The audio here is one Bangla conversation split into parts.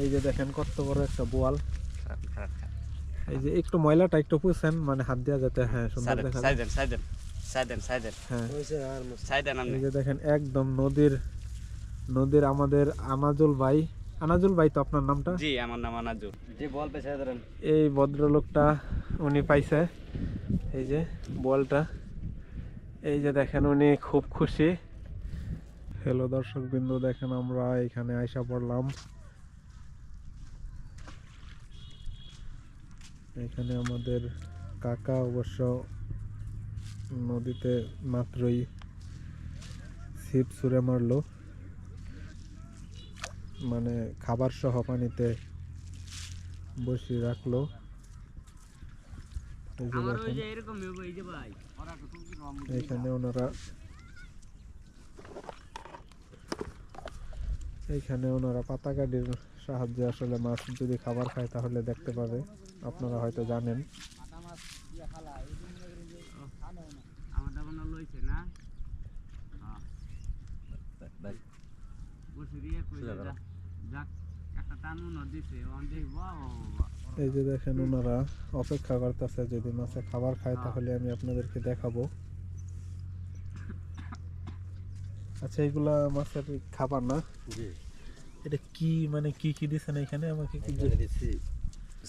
এই যে দেখেন কত বড় একটা বোয়াল। এই যে একটু ময়লাটা একটু পুষেন মানে হাত দেওয়া যাতে হ্যাঁ সুন্দর দেখা সাইদেন সাইদেন সাইদেন সাইদেন হ্যাঁ। সাইদেন এই যে দেখেন একদম নদীর নদীর আমাদের আনাজুল ভাই। আনাজুল ভাই তো আপনার নামটা? জি আমার নাম আনাজু যে বল পেছে ধরেন। এই ভদ্রলোকটা উনি পাইছে। এই যে বলটা এই যে দেখেন উনি খুব খুশি। হ্যালো দর্শক বিন্দু দেখেন আমরা এখানে আইসা পড়লাম। এখানে আমাদের কাকা অবশ্য নদীতে মাত্রই ছিপ ছুঁড়ে মারলো। মানে খাবার সহ পানিতে বসিয়ে রাখল। এইখানে ওনারা এইখানে ওনারা পাতা গাড়ির সাহায্যে আসলে মাছ যদি খাবার খায় তাহলে দেখতে পাবে। আপনারা হয়তো জানেন। এই যে দেখেন ওনারা অপেক্ষা করতেছে যদি মাছে খাবার খায় তাহলে আমি আপনাদেরকে দেখাবো। আচ্ছা এগুলা মাছের খাবার না? এটা কি মানে কি কি দিছেন এখানে? আমাকে এখানে দিছি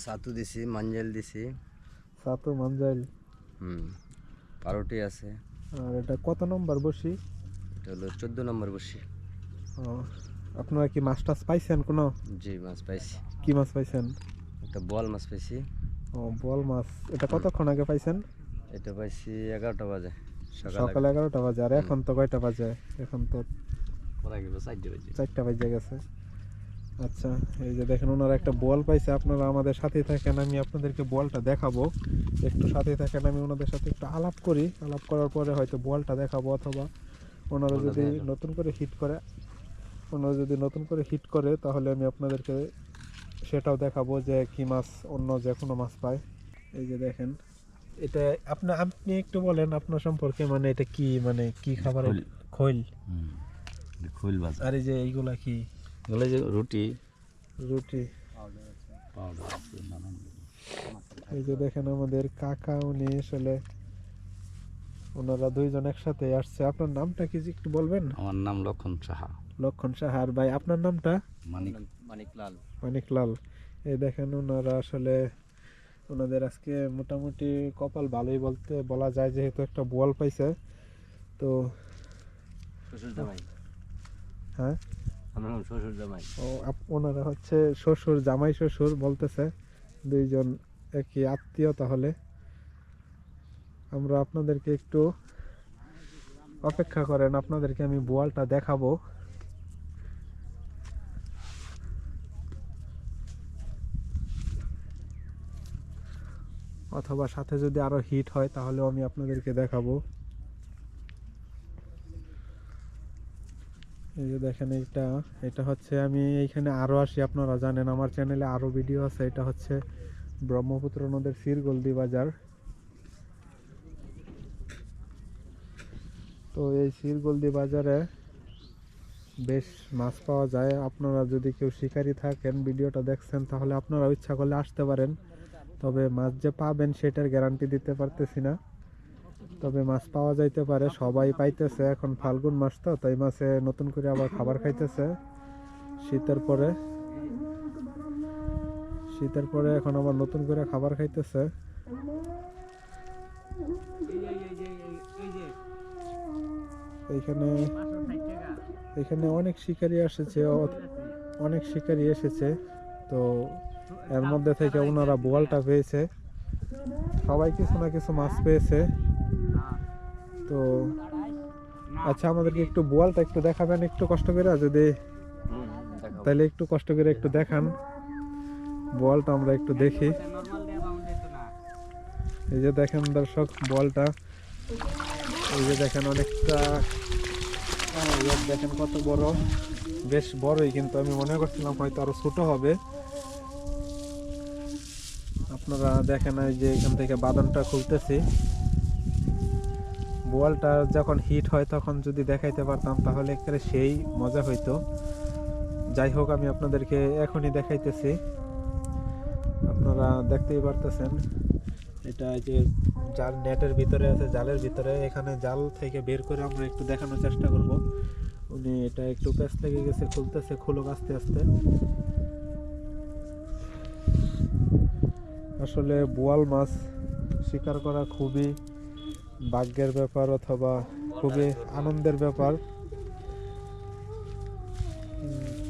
সাতু দিছি মাঞ্জেল দিছি। সাতো মানজাইল হুম পারোটি আছে। আর এটা কত নম্বর বসি এটা হলো চোদ্দ নম্বর বসি ও, আপনারা কি মাছ টাছ পাইছেন কোনো? জি মাছ পাইছি। কি মাছ পাইছেন? একটা বল মাছ পাইছি। ও বল মাছ। এটা কতক্ষণ আগে পাইছেন? এটা পাইছি এগারোটা বাজে সকালে এগারোটা বাজে আর এখন তো কয়টা বাজে? এখন তো চারটা বাজে গেছে। আচ্ছা এই যে দেখেন ওনারা একটা বল পাইছে আপনারা আমাদের সাথে থাকেন আমি আপনাদেরকে বলটা দেখাবো। একটু সাথে থাকেন আমি ওনাদের সাথে একটু আলাপ করি। আলাপ করার পরে হয়তো বলটা দেখাবো অথবা ওনারা যদি নতুন করে হিট করে ওনারা যদি নতুন করে হিট করে তাহলে আমি আপনাদেরকে সেটাও দেখাবো যে কি মাছ অন্য যে কোনো মাছ পায়। এই যে দেখেন এটা আপনি আপনি একটু বলেন আপনার সম্পর্কে মানে এটা কি মানে কি খাবার খৈল। খৈল? আর এই যে এইগুলা কি? এগুলো যে রুটি। রুটি। এই যে দেখেন আমাদের কাকা উনি আসলে ওনারা দুইজন একসাথে আসছে। আপনার নামটা কি যে একটু বলবেন? আমার নাম লক্ষণ সাহা। লক্ষণ সাহার ভাই আপনার নামটা? মানিক। মানিক লাল। মানিক লাল। এই দেখেন ওনারা আসলে ওনাদের আজকে মোটামুটি কপাল ভালোই বলতে বলা যায় যেহেতু একটা বল পাইছে। তো হ্যাঁ? শ্বশুর জামাই। ওনারা হচ্ছে শ্বশুর, জামাই শ্বশুর বলতেছে, দুইজন একই আত্মীয় তাহলে। আমরা আপনাদেরকে একটু অপেক্ষা করেন, আপনাদেরকে আমি বোয়ালটা দেখাবো। অথবা সাথে যদি আরও হিট হয়, তাহলেও আমি আপনাদেরকে দেখাবো। এই যে দেখেন এইটা, এটা হচ্ছে আমি এইখানে আরও আসি, আপনারা জানেন আমার চ্যানেলে আরও ভিডিও আছে, এটা হচ্ছে ব্রহ্মপুত্র নদের সিরগলদি বাজার। তো এই সিরগলদি বাজারে বেশ মাছ পাওয়া যায়। আপনারা যদি কেউ শিকারি থাকেন, ভিডিওটা দেখছেন, তাহলে আপনারা ইচ্ছা করলে আসতে পারেন। তবে মাছ যে পাবেন, সেটার গ্যারান্টি দিতে পারতেছি না। তবে মাছ পাওয়া যাইতে পারে, সবাই পাইতেছে। এখন ফাল্গুন মাস তো, তাই মাছে নতুন করে আবার খাবার খাইতেছে। শীতের পরে শীতের পরে এখন আবার নতুন করে খাবার খাইতেছে। এইখানে এখানে অনেক শিকারি এসেছে অনেক শিকারি এসেছে। তো এর মধ্যে থেকে ওনারা বোয়ালটা পেয়েছে। সবাই কিছু না কিছু মাছ পেয়েছে। তো আচ্ছা আমাদেরকে একটু বোয়ালটা একটু দেখাবেন, একটু কষ্ট করে যদি তাহলে একটু কষ্ট করে একটু দেখান। বলটা আমরা একটু দেখি। এই যে দেখেন দর্শক বলটা এই যে দেখেন অনেকটা দেখেন কত বড়। বেশ বড়ই, কিন্তু আমি মনে করছিলাম হয়তো আরও ছোট হবে। আপনারা দেখেন এই যে এখান থেকে বাদামটা খুলতেছি। বলটা যখন হিট হয় তখন যদি দেখাইতে পারতাম, তাহলে একেবারে সেই মজা হইতো। যাই হোক, আমি আপনাদেরকে এখনই দেখাইতেছি। আপনারা দেখতেই পারতেছেন, এটা যে জাল নেটের ভিতরে আছে, জালের ভিতরে। এখানে জাল থেকে বের করে আমরা একটু দেখানোর চেষ্টা করব। উনি এটা একটু পেছ থেকে গেছে, খুলতেছে খুলুক আস্তে আস্তে। আসলে বোয়াল মাছ শিকার করা খুবই ভাগ্যের ব্যাপার অথবা খুবই আনন্দের ব্যাপার।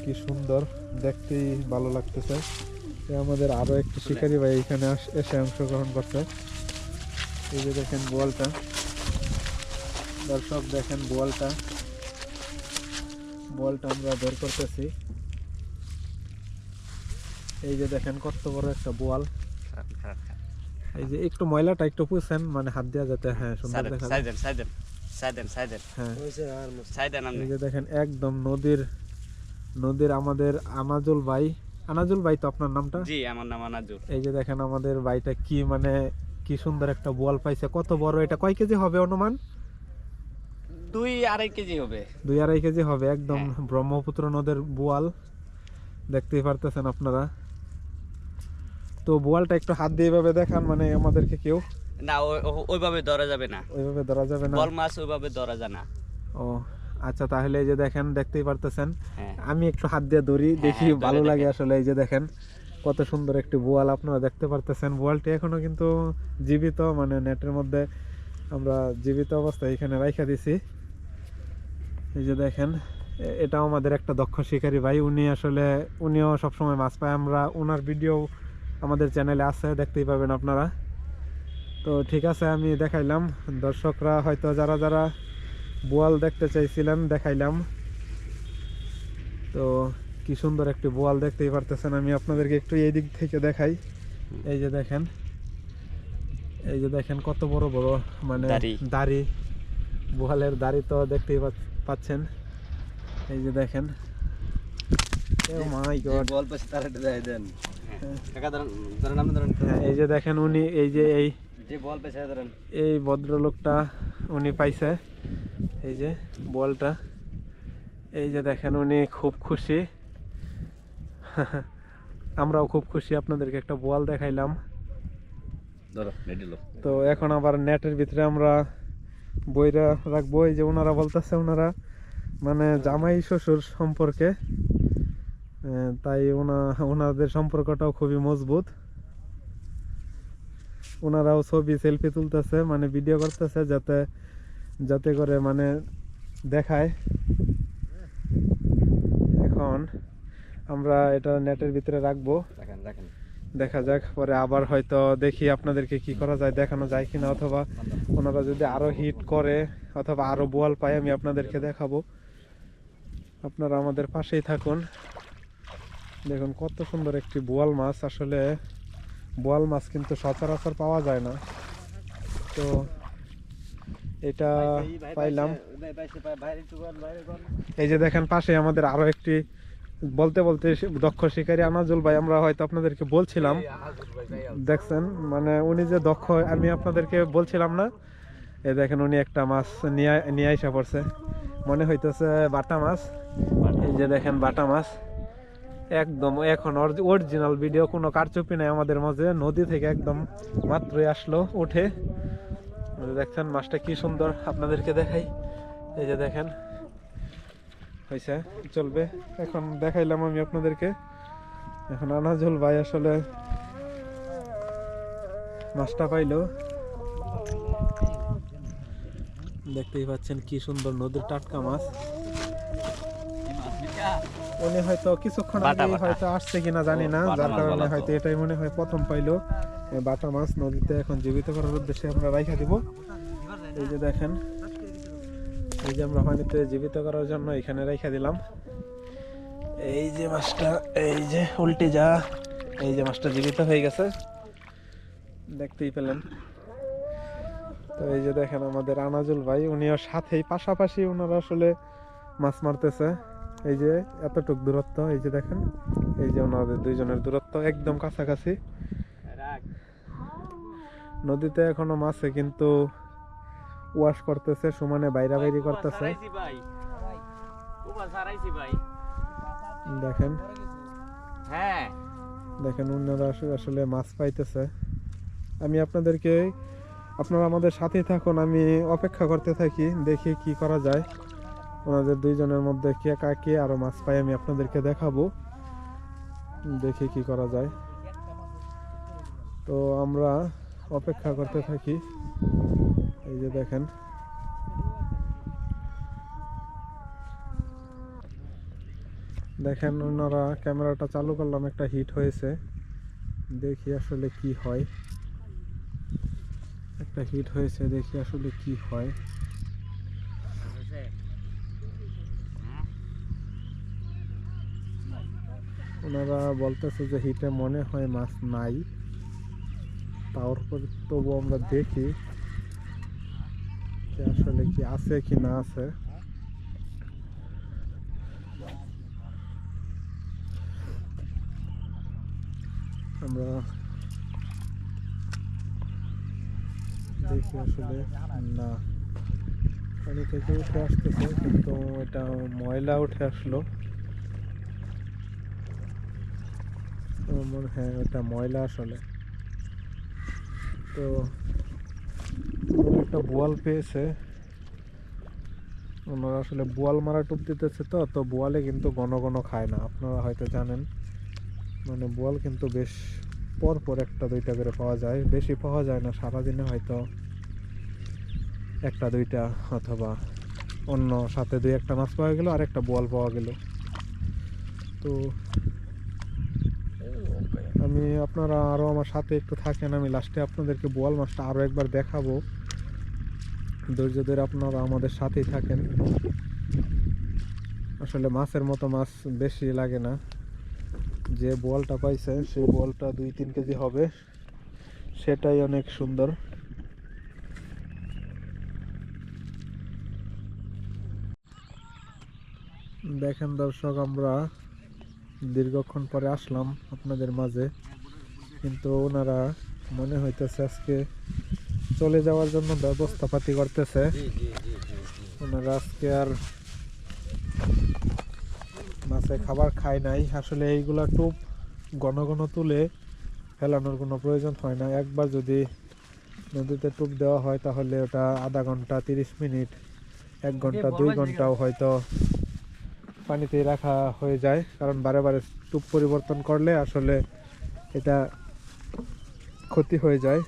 কি সুন্দর, দেখতেই ভালো লাগতেছে। আমাদের আরও একটি শিকারী ভাই এখানে এসে অংশগ্রহণ করছে। এই যে দেখেন বোয়ালটা দর্শক, দেখেন বোয়ালটা বোয়ালটা আমরা বের করতেছি। এই যে দেখেন কত বড় একটা বোয়াল এই যে একটু ময়লাটা একটু পুষেন মানে হাত দেওয়া যাতে হ্যাঁ সুন্দর দেখা যায়। সাইদেন সাইদেন সাইদেন সাইদেন। হ্যাঁ। সাইদেন আপনি। এই যে দেখেন একদম নদীর নদীর আমাদের আনাজুল ভাই। আনাজুল ভাই তো আপনার নামটা? জি আমার নাম আনাজুর এই যে দেখেন আমাদের ভাইটা কি মানে কি সুন্দর একটা বোয়াল পাইছে কত বড় এটা কয় কেজি হবে অনুমান? দুই আড়াই কেজি হবে। দুই আড়াই কেজি হবে একদম হ্যাঁ। ব্রহ্মপুত্র নদের বোয়াল। দেখতেই পারতেছেন আপনারা। তো বোয়ালটা একটু হাত দিয়ে এভাবে দেখান মানে আমাদেরকে কেউ। না ওইভাবে ধরা যাবে না। ওইভাবে ধরা যাবে না। বল মাছ ওইভাবে ধরা যায় না। ও আচ্ছা তাহলে এই যে দেখেন দেখতেই পারতেছেন। হ্যাঁ। আমি একটু হাত দিয়ে ধরি হ্যাঁ, দেখি হ্যাঁ, ভালো লাগে আসলে এই যে দেখেন কত সুন্দর একটি বোয়াল আপনারা দেখতে পারতেছেন। বোয়ালটি এখনও কিন্তু জীবিত মানে নেটের মধ্যে আমরা জীবিত অবস্থায় এখানে রাইখা দিছি। এই যে দেখেন এটাও আমাদের একটা দক্ষ শিকারী ভাই। উনি আসলে উনিও সবসময় মাছ পায়। আমরা ওনার ভিডিও আমাদের চ্যানেলে আছে দেখতেই পাবেন আপনারা। তো ঠিক আছে আমি দেখাইলাম। দর্শকরা হয়তো যারা যারা বোয়াল দেখতে চাইছিলেন দেখাইলাম। তো কি সুন্দর একটি বোয়াল দেখতেই পারতেছেন। আমি আপনাদেরকে একটু এই দিক থেকে দেখাই। এই যে দেখেন এই যে দেখেন কত বড় বড় মানে দাড়ি। বোয়ালের দাড়ি তো দেখতেই পাচ্ছেন। এই যে দেখেন। মাই গড বল পাশে তার দেয় দেন। ধরেন হ্যাঁ, এই যে দেখেন উনি এই যে এই এই ভদ্রলোকটা উনি পাইছে এই যে বলটা। এই যে দেখেন উনি খুব খুশি। আমরাও খুব খুশি আপনাদেরকে একটা বল দেখাইলাম। তো এখন আবার নেটের ভিতরে আমরা বইরা রাখব। এই যে ওনারা বলতেছে ওনারা মানে জামাই শ্বশুর সম্পর্কে। তাই ওনা ওনাদের সম্পর্কটাও খুবই মজবুত। ওনারাও ছবি সেলফি তুলতেছে মানে ভিডিও করতেছে যাতে যাতে করে মানে দেখায়। এখন আমরা এটা নেটের ভিতরে রাখব। দেখা যাক পরে আবার হয়তো দেখি আপনাদেরকে কি করা যায় দেখানো যায় কিনা অথবা ওনারা যদি আরও হিট করে অথবা আরও বোয়াল পায় আমি আপনাদেরকে দেখাবো। আপনারা আমাদের পাশেই থাকুন। দেখুন কত সুন্দর একটি বোয়াল মাছ। আসলে বোয়াল মাছ কিন্তু সচরাচর পাওয়া যায় না। তো এটা পাইলাম। এই যে দেখেন পাশে আমাদের আরও একটি বলতে বলতে দক্ষ শিকারী আনাজুল ভাই আমরা হয়তো আপনাদেরকে বলছিলাম। দেখছেন? মানে উনি যে দক্ষ আমি আপনাদেরকে বলছিলাম না। এই দেখেন উনি একটা মাছ নিয়ে নিয়ে আইসা পড়ছে। মনে হইতেছে বাটা মাছ। এই যে দেখেন বাটা মাছ। একদম, এখন অরিজিনাল ভিডিও কোনো কারচুপি নাই আমাদের মাঝে। নদী থেকে একদম মাত্রই আসলো, উঠে। দেখছেন, মাছটা কি সুন্দর আপনাদেরকে দেখাই। এই যে দেখেন, হয়েছে, চলবে। এখন দেখাইলাম আমি আপনাদেরকে। এখন আনাজুল ভাই আসলে মাছটা পাইলো। দেখতেই পাচ্ছেন কি সুন্দর নদীর টাটকা মাছ। উনি হয়তো কিছুক্ষণ আগে হয়তো আসছে কিনা জানি না যার কারণে হয়তো এটাই মনে হয় প্রথম পাইলো। বাটা মাছ নদীতে এখন জীবিত করার উদ্দেশ্যে আমরা রাইখা দিব। এই যে দেখেন এই যে আমরা পানিতে জীবিত করার জন্য এখানে রেখে দিলাম। এই যে মাছটা এই যে উল্টে যা এই যে মাছটা জীবিত হয়ে গেছে। দেখতেই পেলেন। তো এই যে দেখেন আমাদের আনাজুল ভাই উনিও সাথেই পাশাপাশি ওনারা আসলে মাছ মারতেছে। এই যে এতটুক দূরত্ব, এই যে দেখেন, এই যে ওনাদের দুইজনের দূরত্ব একদম কাছাকাছি। নদীতে এখনও মাছে কিন্তু ওয়াশ করতেছে, সমানে বাইরা বাইরি করতেছে। দেখেন দেখেন ওনারা আসলে- আসলে মাছ পাইতেছে। আমি আপনাদেরকে, আপনারা আমাদের সাথেই থাকুন, আমি অপেক্ষা করতে থাকি, দেখি কি করা যায়। ওনাদের দুইজনের মধ্যে কে কাকে আরও মাছ পাই আমি আপনাদেরকে দেখাবো। দেখি কি করা যায়। তো আমরা অপেক্ষা করতে থাকি। এই যে দেখেন। দেখেন ওনারা ক্যামেরাটা চালু করলাম, একটা হিট হয়েছে। দেখি আসলে কি হয়। একটা হিট হয়েছে, দেখি আসলে কি হয় বুঝছে? হ্যাঁ? ওনারা বলতেছে যে হিটে মনে হয় মাছ নাই। তারপর তবু আমরা দেখি যে আসলে কি আছে কি না আছে। আমরা দেখি আসলে না। পানি থেকে উঠে আসতেছে, কিন্তু এটা ময়লা উঠে আসলো আমার মনে হয় ওটা ময়লা আসলে। তো একটা বোয়াল পেয়েছে। ওনারা আসলে বোয়াল মারা টুপ দিতেছে তো তো বোয়ালে কিন্তু ঘন ঘন খায় না। আপনারা হয়তো জানেন মানে বোয়াল কিন্তু বেশ পর পর একটা দুইটা করে পাওয়া যায়। বেশি পাওয়া যায় না, সারাদিনে হয়তো একটা, দুইটা অথবা অন্য সাথে দুই একটা মাছ পাওয়া গেল আর একটা বোয়াল পাওয়া গেল। তো আমি আপনারা আরও আমার সাথে একটু থাকেন, আমি লাস্টে আপনাদেরকে বোয়াল মাছটা আরও একবার দেখাবো। ধৈর্য ধরে আপনারা আমাদের সাথেই থাকেন। আসলে মাছের মতো মাছ বেশি লাগে না। যে বোয়ালটা পাইছে, সেই বোয়ালটা দুই তিন কেজি হবে। সেটাই অনেক সুন্দর। দেখেন দর্শক, আমরা দীর্ঘক্ষণ পরে আসলাম আপনাদের মাঝে। কিন্তু ওনারা মনে হইতেছে আজকে চলে যাওয়ার জন্য ব্যবস্থাপাতি করতেছে। ওনারা আজকে আর মাছে খাবার খায় নাই। আসলে এইগুলা টুপ ঘন ঘন তুলে ফেলানোর কোনো প্রয়োজন হয় না। একবার যদি নদীতে টুপ দেওয়া হয় তাহলে ওটা আধা ঘণ্টা তিরিশ মিনিট এক ঘণ্টা দুই ঘন্টাও হয়তো পানিতেই রাখা হয়ে যায়, কারণ বারে বারে টুপ পরিবর্তন করলে আসলে এটা ক্ষতি হয়ে যায়।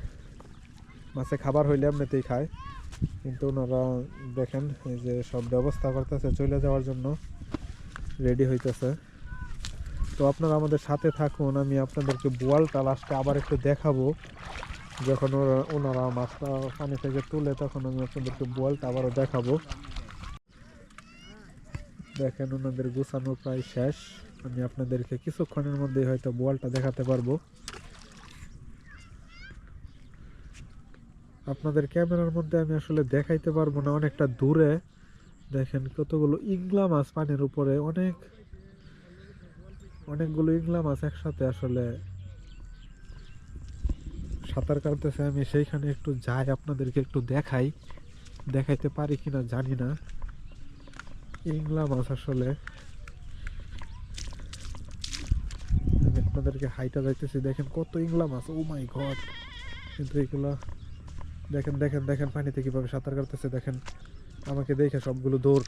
মাছে খাবার হইলে এমনিতেই খায়, কিন্তু ওনারা দেখেন এই যে সব ব্যবস্থা করতেছে চলে যাওয়ার জন্য, রেডি হইতেছে। তো আপনারা আমাদের সাথে থাকুন, আমি আপনাদেরকে বোয়ালটা লাস্টে আবার একটু দেখাবো। যখন ওরা ওনারা মাছটা পানি থেকে তুলে, তখন আমি আপনাদেরকে বোয়ালটা আবারও দেখাবো। দেখেন, ওনাদের গুছানো প্রায় শেষ। আমি আপনাদেরকে কিছুক্ষণের মধ্যেই হয়তো বোয়ালটা দেখাতে পারব। আপনাদের ক্যামেরার মধ্যে আমি আসলে দেখাইতে পারব না, অনেকটা দূরে। দেখেন, কতগুলো ইংলা মাছ পানির উপরে, অনেক, অনেকগুলো ইংলা মাছ একসাথে আসলে সাঁতার কাটতেছে। আমি সেইখানে একটু যাই, আপনাদেরকে একটু দেখাই। দেখাইতে পারি কিনা জানি না। ইংলা মাছ আসলে আপনাদেরকে হাইটা যাইতেছি দেখেন কত ইংলা মাছ ও মাই গড কিন্তু এগুলা দেখেন দেখেন দেখেন পানিতে কীভাবে সাঁতার কাটতেছে, দেখেন, আমাকে দেখে সবগুলো দৌড়।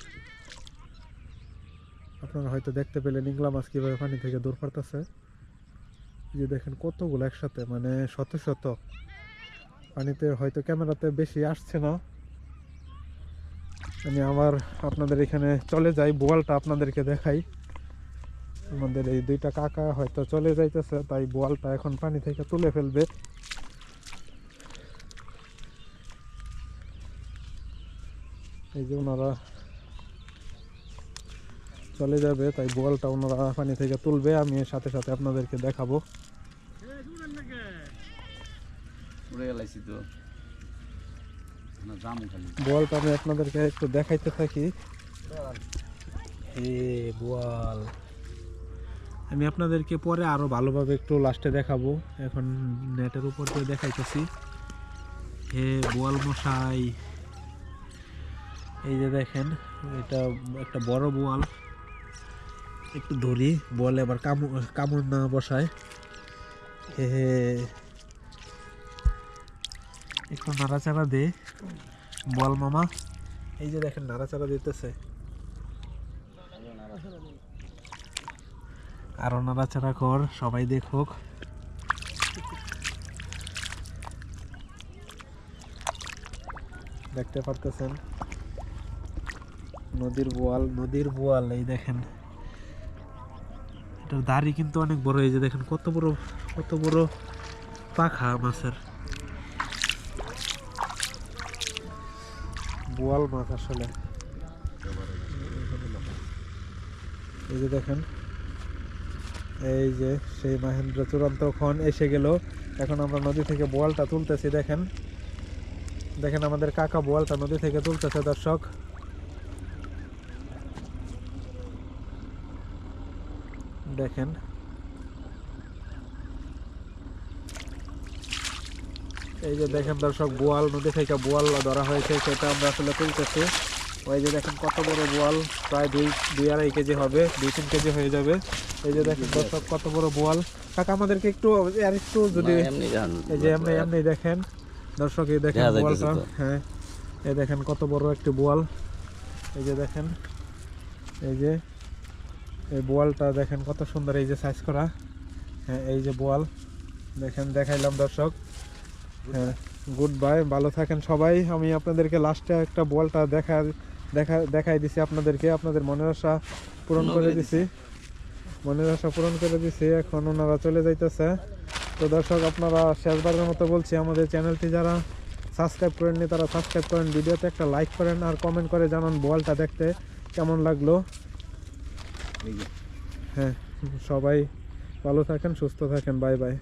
আপনারা হয়তো দেখতে পেলেন ইংলা মাছ কীভাবে পানি থেকে দৌড় পারতেছে যে দেখেন কতগুলো একসাথে মানে শত শত। পানিতে হয়তো ক্যামেরাতে বেশি আসছে না। আমি আবার আপনাদের এখানে চলে যাই বোয়ালটা আপনাদেরকে দেখাই। আমাদের এই দুইটা কাকা হয়তো চলে যাইতেছে তাই বোয়ালটা এখন পানি থেকে তুলে ফেলবে। এই যে ওনারা চলে যাবে তাই বোয়ালটা ওনারা পানি থেকে তুলবে আমি সাথে সাথে আপনাদেরকে দেখাবো। উড়ে গেলাইছি তো। বোয়ালটা আমি আপনাদেরকে একটু দেখাইতে থাকি। হে বোয়াল আমি আপনাদেরকে পরে আরও ভালোভাবে একটু লাস্টে দেখাবো। এখন নেটের উপর দিয়ে দেখাইতেছি। হে বোয়াল মশাই। এই যে দেখেন, এটা একটা বড় বোয়াল একটু ধরি, বলে আবার কামড় কামড় না বসায়। হে হে একটু নাড়াচাড়া দে। বল মামা। এই যে দেখেন নাড়াচাড়া দিতেছে। আরও নাড়াচাড়া কর সবাই দেখুক। দেখতে পারতেছেন? নদীর বোয়াল। নদীর বোয়াল এই দেখেন। এটার দাড়ি কিন্তু অনেক বড় এই যে দেখেন কত বড় কত বড় পাখা মাছের। বোয়াল মাছ আসলে। এই যে দেখেন, এই যে সেই মাহেন্দ্র চূড়ান্ত ক্ষণ এসে গেল। এখন আমরা নদী থেকে বোয়ালটা তুলতেছি, দেখেন। দেখেন আমাদের কাকা বোয়ালটা নদী থেকে তুলতেছে, দর্শক। দেখেন এই যে দেখেন দর্শক বোয়াল নদী থেকে বোয়াল ধরা হয়েছে সেটা আমরা আসলে তুলতেছি। ওই যে দেখেন কত বড় বোয়াল প্রায় দুই দুই আড়াই কেজি হবে দুই তিন কেজি হয়ে যাবে। এই যে দেখেন দর্শক কত বড় বোয়াল। কাকা আমাদেরকে একটু আর একটু যদি এই যে এমনি এমনি দেখেন। দর্শক এই দেখেন বোয়ালটা। হ্যাঁ। এই দেখেন কত বড় একটি বোয়াল। এই যে দেখেন। এই যে এই বোয়ালটা দেখেন কত সুন্দর এই যে সাইজ করা। হ্যাঁ এই যে বোয়াল। দেখেন দেখাইলাম দর্শক। গুড বাই ভালো থাকেন সবাই। আমি আপনাদেরকে লাস্টে একটা বলটা দেখা দেখা দেখাই দিছি আপনাদেরকে। আপনাদের মনের আশা পূরণ করে দিছি। মনের আশা পূরণ করে দিছি। এখন ওনারা চলে যাইতেছে। তো দর্শক আপনারা শেষবারের মতো বলছি আমাদের চ্যানেলটি যারা সাবস্ক্রাইব করেননি তারা সাবস্ক্রাইব করেন। ভিডিওতে একটা লাইক করেন আর কমেন্ট করে জানান বলটা দেখতে কেমন লাগল। হ্যাঁ সবাই ভালো থাকেন সুস্থ থাকেন। Bye bye